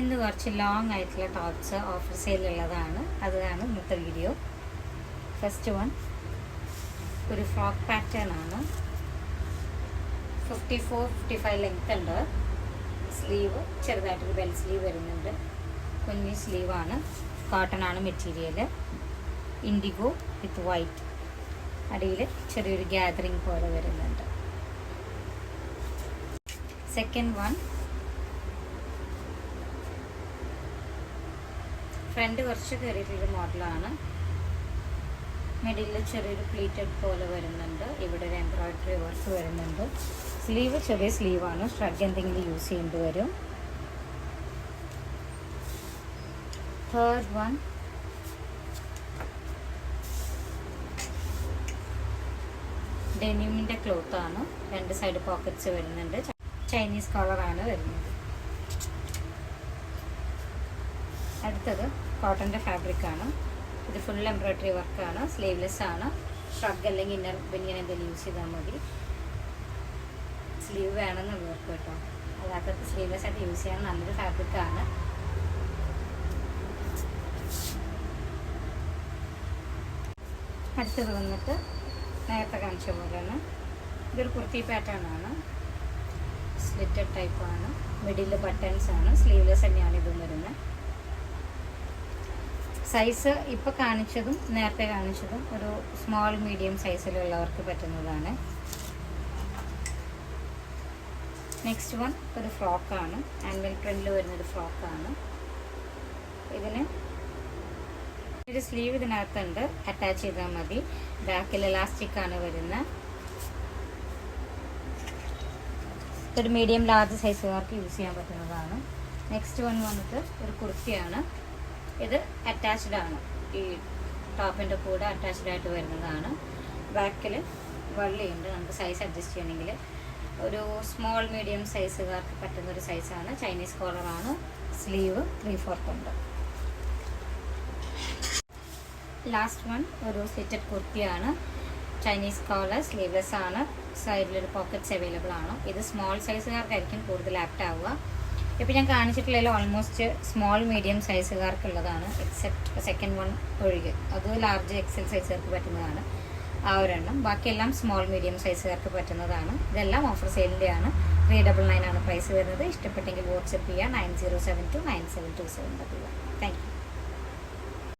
ഇന്ന് കുറച്ച് ലോങ് ആയിട്ടുള്ള ടോപ്സ് ഓഫർ സെയിലുള്ളതാണ് അതാണ് ഇന്നത്തെ വീഡിയോ ഫസ്റ്റ് വൺ ഒരു ഫ്രോക്ക് പാറ്റേൺ ആണ്. Fifty four fifty five length ഉണ്ട്. സ്ലീവ് ചെറുതായിട്ടൊരു ബെൽ സ്ലീവ് വരുന്നുണ്ട്. കുഞ്ഞി സ്ലീവാണ് കോട്ടൺ ആണ് മെറ്റീരിയൽ ഇൻഡിഗോ വിത്ത് വൈറ്റ് അടിയിൽ ചെറിയൊരു ഗ്യാതറിങ് പോലെ വരുന്നുണ്ട്. സെക്കൻഡ് വൺ ഫ്രണ്ട് കുറച്ച് കയറിയിട്ടുള്ള മോഡലാണ്. മിഡിലിൽ ചെറിയൊരു പ്ലീറ്റഡ് പോലെ വരുന്നുണ്ട്. ഇവിടെ ഒരു എംബ്രോയിഡറി വർക്ക് വരുന്നുണ്ട്. സ്ലീവ് ചെറിയ സ്ലീവാണ്. ഷ്രഗ് എന്തെങ്കിലും യൂസ് ചെയ്യേണ്ടി വരും. തേർഡ് വൺ ഡെനിമിന്റെ ക്ലോത്താണ് രണ്ട് സൈഡ് പോക്കറ്റ്സ് വരുന്നുണ്ട്. ചൈനീസ് കളറാണ് വരുന്നത്. അടുത്തത് കോട്ടന്റെ ഫാബ്രിക്കാണ്. ഇത് ഫുൾ എംബ്രോയ്ഡറി വർക്കാണ് സ്ലീവ്ലെസ് ആണ്. ഷ്രഗ് അല്ലെങ്കിൽ ഇന്നർ ബനിയൻ എന്തെങ്കിലും യൂസ് ചെയ്താൽ മതി. സ്ലീവ് വേണമെന്നുള്ളവർക്ക് കേട്ടോ. അല്ലാത്തവർക്ക് സ്ലീവ്ലെസ് ആയിട്ട് യൂസ് ചെയ്യാൻ നല്ലൊരു ഫാബ്രിക്കാണ് അടുത്തത് വന്നിട്ട് നേരത്തെ കാണിച്ച പോലെയാണ്. ഇതൊരു കുർത്തി പാറ്റേൺ ആണ്. സ്ലിറ്റഡ് ടൈപ്പാണ് മിഡിൽ ബട്ടൺസ് ആണ്. സ്ലീവ്ലെസ് തന്നെയാണ് ഇതും വരുന്നത്. സൈസ് ഇപ്പോൾ കാണിച്ചതും നേരത്തെ കാണിച്ചതും ഒരു സ്മോൾ മീഡിയം സൈസിലുള്ളവർക്ക് പറ്റുന്നതാണ്. നെക്സ്റ്റ് വൺ ഒരു ഫ്രോക്കാണ്. ആൻവൽ പ്രിന്റിൽ വരുന്നൊരു ഫ്രോക്കാണ്. ഇതിന് ഒരു സ്ലീവ് ഇതിനകത്തുണ്ട്. അറ്റാച്ച് ചെയ്താൽ മതി. ബാക്കിൽ ഇലാസ്റ്റിക് ആണ് വരുന്നത് ഒരു മീഡിയം ലാർജ് സൈസുകാർക്ക് യൂസ് ചെയ്യാൻ പറ്റുന്നതാണ്. നെക്സ്റ്റ് വൺ വന്നിട്ട് ഒരു കുർത്തിയാണ്. ഇത് അറ്റാച്ച്ഡ് ആണ്. ഈ ടോപ്പിന്റെ കൂടെ അറ്റാച്ച്ഡ് ആയിട്ട് വരുന്നതാണ്. ബാക്കിൽ വള്ളിയുണ്ട്. നമുക്ക് സൈസ് അഡ്ജസ്റ്റ് ചെയ്യണമെങ്കിൽ ഒരു സ്മോൾ മീഡിയം സൈസുകാർക്ക് പറ്റുന്ന ഒരു സൈസാണ് ചൈനീസ് കോളറാണ് സ്ലീവ് ത്രീ ഫോർത്ത് ഉണ്ട്. ലാസ്റ്റ് വൺ ഒരു സ്ലിറ്റഡ് കുർത്തിയാണ് ചൈനീസ് കോളർ സ്ലീവ്ലെസ് ആണ്. സൈഡിലൊരു പോക്കറ്റ്സ് അവൈലബിൾ ആണ്. ഇത് സ്മോൾ സൈസുകാർക്കായിരിക്കും കൂടുതൽ ആപ്റ്റ് ആവുക. ഇപ്പോൾ ഞാൻ കാണിച്ചിട്ടുള്ളതിൽ ഓൾമോസ്റ്റ് സ്മോൾ മീഡിയം സൈസുകാർക്കുള്ളതാണ് എക്സെപ്റ്റ് സെക്കൻഡ് വൺ ഒഴികെ. അത് ലാർജ് എക്സൽ സൈസുകാർക്ക് പറ്റുന്നതാണ് ആ ഒരെണ്ണം. ബാക്കിയെല്ലാം സ്മോൾ മീഡിയം സൈസുകാർക്ക് പറ്റുന്നതാണ്. ഇതെല്ലാം ഓഫർ സെയിലിന്റെയാണ് ത്രീ ഡബിൾ നയൻ ആണ് പ്രൈസ് വരുന്നത്. ഇഷ്ടപ്പെട്ടെങ്കിൽ വാട്സപ്പ് ചെയ്യുക nine zero seven two nine seven two seven double one thank you